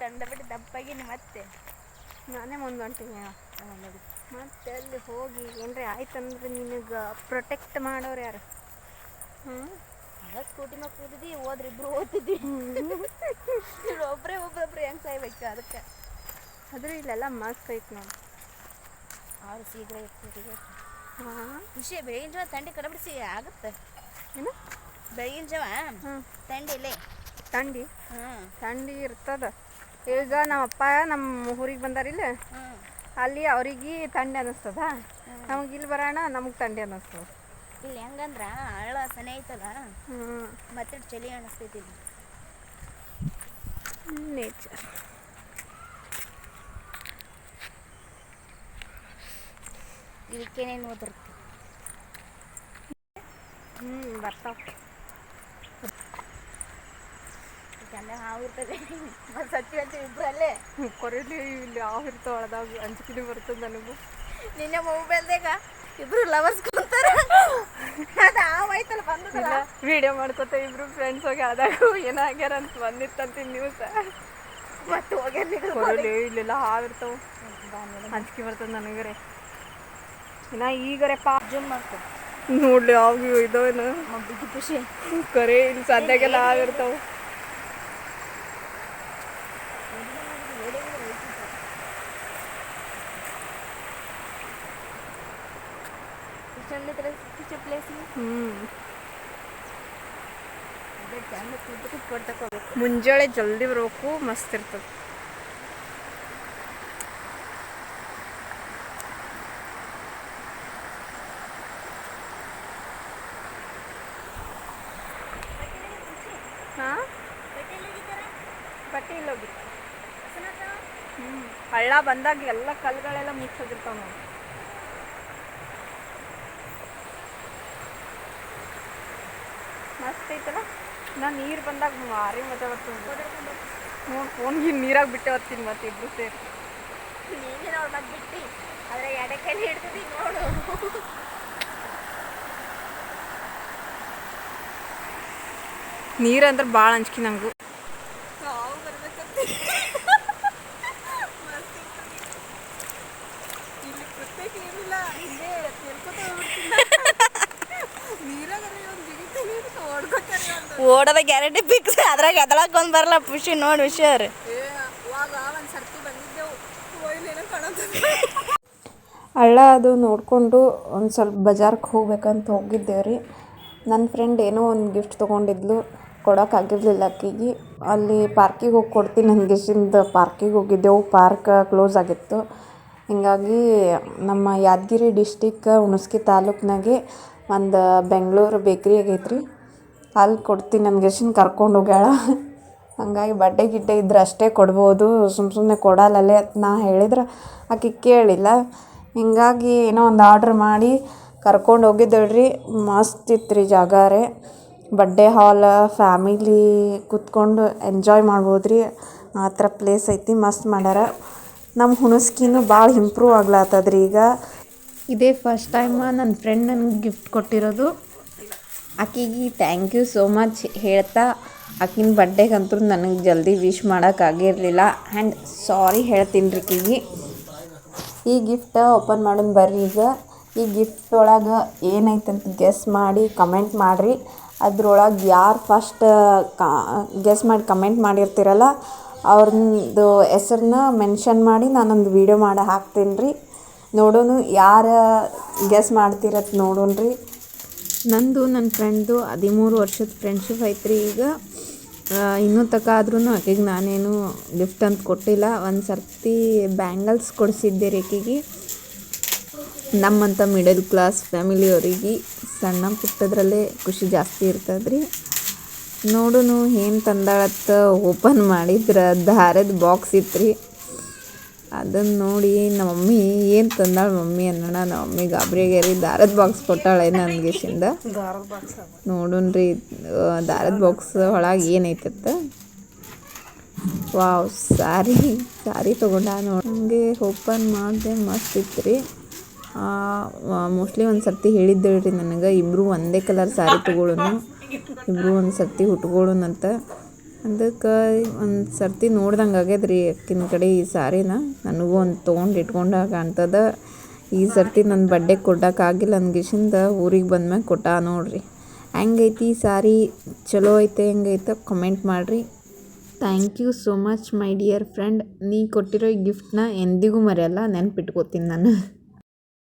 ಕಂಡ ಬಿಟ್ಟು ದಪ್ಪಾಗಿನಿ ಮತ್ತೆ? ನಾನೇ ಮುಂದೆ ಹೊಂಟೀನಿ ಮತ್ತೆ ಅಲ್ಲಿ ಹೋಗಿ ಏನ್ರಿ ಆಯ್ತಂದ್ರೆ ನಿನಗೆ ಪ್ರೊಟೆಕ್ಟ್ ಮಾಡೋರು ಯಾರು? ಹ್ಞೂ ಅದ ಸ್ಕೂಟಿ ಮ್ಯಾಗ ಕೂತಿದ್ದಿ ಹೋದ್ರೆ ಇಬ್ರು ಓದ್ತಿದ್ವಿ ಒಬ್ಬರೇ ಒಬ್ಬೊಬ್ರು ಹೆಂಗೆ ಸಾಯ್ಬೇಕು ಅದಕ್ಕೆ? ಆದ್ರೆ ಇಲ್ಲೆಲ್ಲ ಮಸ್ತ್ ಐತೆ ನೋಡಿ. ಅವ್ರು ಸೀಗ್ರ ಇರ್ತೀರಿ ಹಾಂ. ಖುಷಿ ಬೆಳಗಿನ ಜಾವ ತಂಡಿ ಕಡಬಿಡಿಸಿ ಆಗುತ್ತೆ. ಏನು? ಬೆಳಗಿನ ಜಾವ? ಹ್ಞೂ ಥಂಡಿ ಇಲ್ಲೇ? ತಂಡಿ? ಹ್ಞೂ ಥಂಡಿ ಇರ್ತದ. ಈಗ ನಮ್ಮ ಅಪ್ಪ ನಮ್ಮ ಊರಿಗೆ ಬಂದಾರಿಲ್ಲ ಇಲ್ಲ. ಅಲ್ಲಿ ಅವ್ರಿಗೆ ತಂಡೆ ಅನ್ನಿಸ್ತದ. ನಮಗೆ ಇಲ್ಲಿ ಬರೋಣ ನಮಗೆ ತಂಡೆ ಅನ್ನಿಸ್ತದ. ಇಲ್ಲಿ ಹೆಂಗಂದ್ರ ಹಳ್ಳ ಸನಿ ಐತಲ್ಲ. ಹ್ಮ್. ಮತ್ತೆ ಚಳಿ ಅನಿಸ್ತೈತಿ ನೇಚರ್ ಇದಕ್ಕೇನೇನು ಓದಿರ್ತಿ ಹ್ಞೂ ಬರ್ತಾವ. ಚಂದ ಹಾವು ಇರ್ತದೆ ಮತ್ತು ಸತ್ತಿ ಅಂತ ಇಬ್ರು ಅಲ್ಲೇ ಕೊರಿಲಿ ಇಲ್ಲಿ ಯಾವ ಇರ್ತಾವ ಅದಾಗ ಅಂಜಿಕೆ ಬರ್ತದೆ ನನಗೂ. ನಿನ್ನೆ ಮೊಬೈಲ್ದಾಗ ಇಬ್ರು ಲವರ್ಸ್ ಕುಂತಾರ. ಅದು ಹಾವು ಐತಲ್ಲ ಬಂದದಲ್ಲ? ವಿಡಿಯೋ ಮಾಡ್ಕೊತ ಇಬ್ರು ಫ್ರೆಂಡ್ಸ್ ಹೋಗಿ ಆದಾಗ ಏನಾಗ್ಯಾರ ಅಂತ ಬಂದಿತ್ತಂತ ನ್ಯೂಸ್ ಮತ್ತೆ ಹೋಗ್ಯಾರ ಕೊರಲಿ ಇಲ್ಲೆಲ್ಲ ಹಾವಿರ್ತಾವ. ಅಂಜಿಕೆ ಬರ್ತದೆ ನನಗರೆ. ಇನ್ನ ಈಗರೆ ಪಾ ಜೂಮ್ ಮಾಡ್ಕೊ. ನೋಡ್ಲಿ ಅವ್ ಇದಾವೇನು? ಖುಷಿ. ಕರೆ ಇಲ್ಲಿ ಸದ್ಯಾಗೆಲ್ಲ ಹಾವಿರ್ತಾವ. ಚಂದ ಖುಷಿ ಪ್ಲೇಸ್ ಹ್ಞೂ ಮುಂಜಾನೆ ಜಲ್ದಿ ಬರಬೇಕು ಮಸ್ತ್ ಇರ್ತದೆ ಹಾಂ ಬಟ್ಟೆ ಇಲ್ಲ ಹೋಗಿ ಹಳ್ಳ ಬಂದಾಗ ಎಲ್ಲ ಕಲ್ಗಳೆಲ್ಲ ಮುಚ್ಚೋಗಿರ್ತಾವ ನೋಡಿ ಮಸ್ತ್ ಐತಲ್ಲ? ನಾನು ನೀರು ಬಂದಾಗ ಭಾರಿ ಮಜಾ ಬರ್ತದೆ ನೋಡಿ. ಫೋನ್ಗೆ ನೀರಾಗ ಬಿಟ್ಟೆ ಬರ್ತೀನಿ ಮತ್ತೆ ಇಬ್ರು ಸೇರಿ. ನೀನೇನು ಅವ್ರು ಮತ್ತೆ ಬಿಟ್ಟು ಆದರೆ ಎಡೆ ಕೈಲಿ ನೋಡು. ನೀರಂದ್ರೆ ಭಾಳ ಅಂಜಿಕೆ ನಂಗೂ. ಓಡೋದ ಗ್ಯಾರಂಟಿ ಫಿಕ್ಸ್ ಅದ್ರಾಗ ಎದಳಕ್ ಒಂದ್ ಬರಲ್ಲ ಖುಷಿ ನೋಡಿ ರೀ ಹಳ್ಳ ಅದು ನೋಡಿಕೊಂಡು ಒಂದು ಸ್ವಲ್ಪ ಬಜಾರ್ಗೆ ಹೋಗ್ಬೇಕಂತ ಹೋಗಿದ್ದೇವೆ ರೀ. ನನ್ನ ಫ್ರೆಂಡ್ ಏನೋ ಒಂದು ಗಿಫ್ಟ್ ತೊಗೊಂಡಿದ್ಲು ಕೊಡೋಕ್ಕಾಗಿರ್ಲಿಲ್ಲ ಅಕ್ಕಿಗೆ. ಅಲ್ಲಿ ಪಾರ್ಕಿಗೆ ಹೋಗಿ ಕೊಡ್ತೀನಿ ಅಂದ್ಗೆಸಿಂದ ಪಾರ್ಕಿಗೆ ಹೋಗಿದ್ದೆವು. ಪಾರ್ಕ್ ಕ್ಲೋಸ್ ಆಗಿತ್ತು. ಹೀಗಾಗಿ ನಮ್ಮ ಯಾದಗಿರಿ ಡಿಸ್ಟಿಕ್ ಹುಣಸ್ಗಿ ತಾಲೂಕ್ನಾಗೆ ಒಂದು ಬೆಂಗಳೂರು ಬೇಕ್ರಿ ಆಗೈತೆ ರೀ ಅಲ್ಲಿ ಕೊಡ್ತೀನಿ ಅಂದ್ಗೆಸಿಂದ ಕರ್ಕೊಂಡು ಹೋಗ್ಯಾಳ. ಹಂಗಾಗಿ ಬಡ್ಡೆ ಗಿಟ್ಟೆ ಇದ್ರೆ ಅಷ್ಟೇ ಕೊಡ್ಬೋದು. ಸುಮ್ಮ ಸುಮ್ಮನೆ ಅಂತ ನಾ ಹೇಳಿದ್ರೆ. ಆಕೆ ಕೇಳಿಲ್ಲ. ಹಿಂಗಾಗಿ ಏನೋ ಒಂದು ಆರ್ಡ್ರ್ ಮಾಡಿ ಕರ್ಕೊಂಡು ಹೋಗಿದ್ದೇಳ್ರಿ. ಮಸ್ತ್ ಇತ್ತು ರೀ ಜಾಗ ರೀ ಬಡ್ಡೆ ಹಾಲ್ ಫ್ಯಾಮಿಲಿ ಕೂತ್ಕೊಂಡು ಎಂಜಾಯ್ ಮಾಡ್ಬೋದು ರೀ ಆ ಥರ ಪ್ಲೇಸ್ ಐತಿ, ಮಸ್ತ್ ಮಾಡ್ಯಾರ. ನಮ್ಮ ಹುಣಸ್ಗಿನೂ ಭಾಳ ಇಂಪ್ರೂವ್ ಆಗ್ಲಾತದ್ರಿ ಈಗ ಇದೇ ಫಸ್ಟ್ ಟೈಮ್ ನನ್ನ ಫ್ರೆಂಡ್ ನನಗೆ ಗಿಫ್ಟ್ ಕೊಟ್ಟಿರೋದು. ಆಕಿಗೆ ಥ್ಯಾಂಕ್ ಯು ಸೋ ಮಚ್ ಹೇಳ್ತಾ, ಆಕಿನ ಬಡ್ಡೆಗಂತೂ ನನಗೆ ಜಲ್ದಿ ವಿಶ್ ಮಾಡೋಕ್ಕಾಗಿರಲಿಲ್ಲ ಆ್ಯಂಡ್ ಸಾರಿ ಹೇಳ್ತೀನಿ ರೀ ಆಕಿಗೆ ಈ ಗಿಫ್ಟ್ ಓಪನ್ ಮಾಡೋಣ ಬರ್ರಿ ಈಗ. ಈ ಗಿಫ್ಟ್ ಒಳಗೆ ಏನೈತಂತ ಗೆಸ್ ಮಾಡಿ ಕಮೆಂಟ್ ಮಾಡಿರಿ. ಅದ್ರೊಳಗೆ ಯಾರು ಫಸ್ಟ್ ಕಾ ಗೆಸ್ ಮಾಡಿ ಕಮೆಂಟ್ ಮಾಡಿರ್ತೀರಲ್ಲ ಅವ್ರದ್ದು ಹೆಸ್ರನ್ನ ಮೆನ್ಷನ್ ಮಾಡಿ ನಾನೊಂದು ವೀಡಿಯೋ ಮಾಡಿ ಹಾಕ್ತೀನಿ ರೀ ನೋಡೋನು ಯಾರು ಗೆಸ್ ಮಾಡ್ತಿರತ್ ನೋಡೋಣ ರೀ ನಂದು ನನ್ನ ಫ್ರೆಂಡ್ದು ಹದಿಮೂರು ವರ್ಷದ ಫ್ರೆಂಡ್ಶಿಪ್ ಐತ್ರಿ ಈಗ. ಇನ್ನೂ ತಕ ಆದ್ರೂ ಆಕೆಗೆ ನಾನೇನು ಗಿಫ್ಟ್ ಅಂತ ಕೊಟ್ಟಿಲ್ಲ. ಒಂದು ಸರ್ತಿ ಬ್ಯಾಂಗಲ್ಸ್ ಕೊಡಿಸಿದ್ದೆ ರೀ ಆಕೆಗೆ ನಮ್ಮಂಥ ಮಿಡಲ್ ಕ್ಲಾಸ್ ಫ್ಯಾಮಿಲಿಯವರಿಗೆ ಸಣ್ಣ ಪುಟ್ಟದ್ರಲ್ಲೇ ಖುಷಿ ಜಾಸ್ತಿ ಇರ್ತದೆ ರೀ ನೋಡು ಏನು ತಂದಾಳತ್ತ ಓಪನ್ ಮಾಡಿದ್ರೆ ದಾರದ ಬಾಕ್ಸ್ ಇತ್ತು ರೀ ಅದನ್ನು ನೋಡಿ ನಮ್ಮ ಮಮ್ಮಿ ಏನು ತಂದಾಳೆ ಮಮ್ಮಿ ಅನ್ನೋಣ. ನಮ್ಮ ಮಮ್ಮಿ ಗಾಬರಿಯಾಗ್ಯಾರಿ ದಾರದ ಬಾಕ್ಸ್ ಕೊಟ್ಟಾಳೆ ನನಗೆಸಿಂದ ನೋಡೋಣ ರೀ ದಾರದ ಬಾಕ್ಸ್ ಒಳಗೆ ಏನೈತತ್ತ ವಾವ್ ಸಾರಿ ಸಾರಿ ತೊಗೊಂಡ ನೋಡಿ. ಹಂಗೆ ಓಪನ್ ಮಾಡಿದೆ ಮಸ್ತ್ ಇತ್ತು ರೀ ಮೋಸ್ಟ್ಲಿ ಒಂದು ಸರ್ತಿ ಹೇಳಿದ್ದೇಳಿ ರೀ ನನಗೆ ಇಬ್ಬರು ಒಂದೇ ಕಲರ್ ಸಾರಿ ತೊಗೊಳೋನು. ಇಬ್ಬರು ಒಂದು ಸರ್ತಿ ಉಟ್ಕೊಳ್ಳೋಣಂತ ಅದಕ್ಕೆ ಒಂದು ಸರ್ತಿ ನೋಡ್ದಂಗೆ ಆಗ್ಯದ ರೀ ಅಕ್ಕಿನ ಕಡೆ ಈ ಸಾರಿನ. ನನಗೂ ಒಂದು ತೊಗೊಂಡು ಇಟ್ಕೊಂಡಾಗ ಕಾಣ್ತದ. ಈ ಸರ್ತಿ ನನ್ನ ಬಡ್ಡೆ ಕೊಡೋಕ್ಕಾಗಿಲ್ಲ ಅಂದ್ಗಿಸಿಂದ ಊರಿಗೆ ಬಂದ್ಮ್ಯಾಗ ಕೊಟ್ಟ ನೋಡ್ರಿ. ಹೆಂಗೈತಿ ಈ ಸಾರಿ? ಚಲೋ ಐತೆ, ಹೆಂಗೈತೆ? ಕಮೆಂಟ್ ಮಾಡಿರಿ. Thank you so much my dear friend ನೀ ಕೊಟ್ಟಿರೋ ಈ ಗಿಫ್ಟ್ನ ಎಂದಿಗೂ ಮರೆಯಲ್ಲ. ನೆನ್ಪಿಟ್ಕೋತೀನಿ ನಾನು.